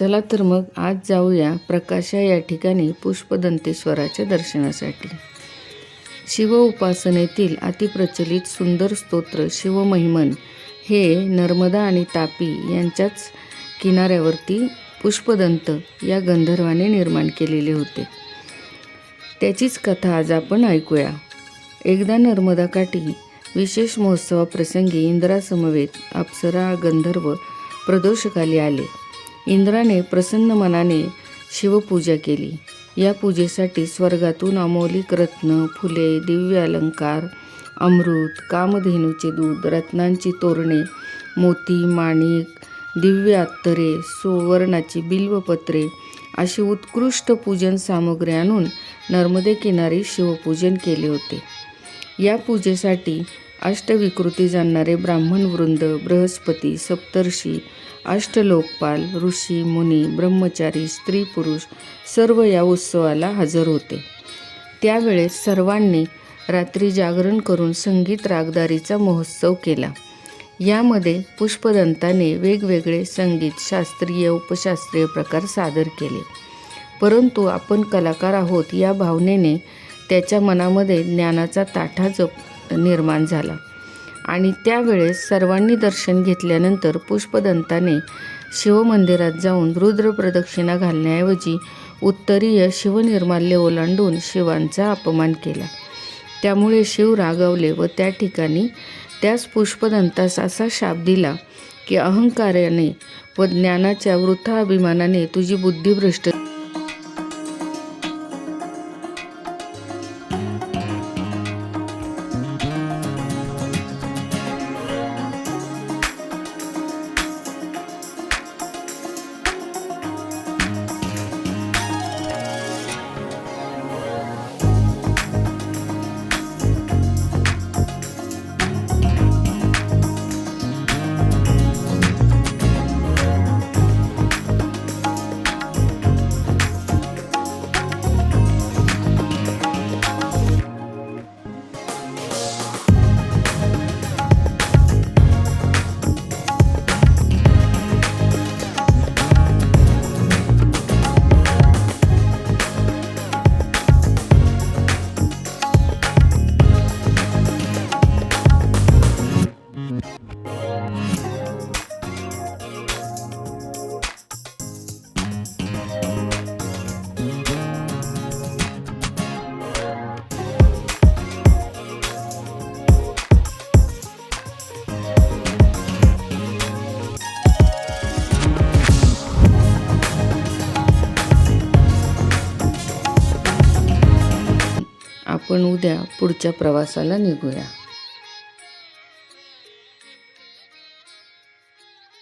चला तर मग आज जाऊया प्रकाशा या ठिकाणी पुष्पदंतेश्वराच्या दर्शनासाठी. शिव उपासनेतील अतिप्रचलित सुंदर स्तोत्र शिवमहिमन हे नर्मदा आणि तापी यांच्याच किनाऱ्यावरती पुष्पदंत या गंधर्वाने निर्माण केलेले होते. त्याचीच कथा आज आपण ऐकूया. एकदा नर्मदा काठी विशेष महोत्सवाप्रसंगी इंद्रासमवेत अप्सरा गंधर्व प्रदोषकाली आले. इंद्राने प्रसन्न मनाने शिवपूजा केली. या पूजेसाठी स्वर्गातून अमौलिक रत्न फुले दिव्य अलंकार अमृत कामधेनूचे दूध रत्नांची तोरणे मोती माणिक दिव्य अत्तरे सुवर्णाची बिल्वपत्रे अशी उत्कृष्ट पूजन सामग्री आणून नर्मदे किनारी शिवपूजन केले होते. या पूजेसाठी अष्टविकृती जाणणारे ब्राह्मण वृंद बृहस्पती सप्तर्षी अष्टलोकपाल ऋषी मुनी ब्रह्मचारी स्त्री पुरुष सर्व या उत्सवाला हजर होते. त्यावेळेस सर्वांनी रात्री जागरण करून संगीत रागदारीचा महोत्सव केला. यामध्ये पुष्पदंताने वेगवेगळे संगीत शास्त्रीय उपशास्त्रीय प्रकार सादर केले. परंतु आपण कलाकार आहोत या भावनेने त्याच्या मनामध्ये ज्ञानाचा ताठा जप निर्माण झाला. आणि त्यावेळेस सर्वांनी दर्शन घेतल्यानंतर पुष्पदंताने शिवमंदिरात जाऊन रुद्र प्रदक्षिणा घालण्याऐवजी उत्तरीय शिवनिर्माल्य ओलांडून शिवांचा अपमान केला. त्यामुळे शिव रागावले व त्या ठिकाणी त्याच पुष्पदंतास असा शाप दिला की अहंकाराने व ज्ञानाच्या वृथा अभिमानाने तुझी बुद्धी भ्रष्ट आपण उद्या पुढच्या प्रवासाला निघूया.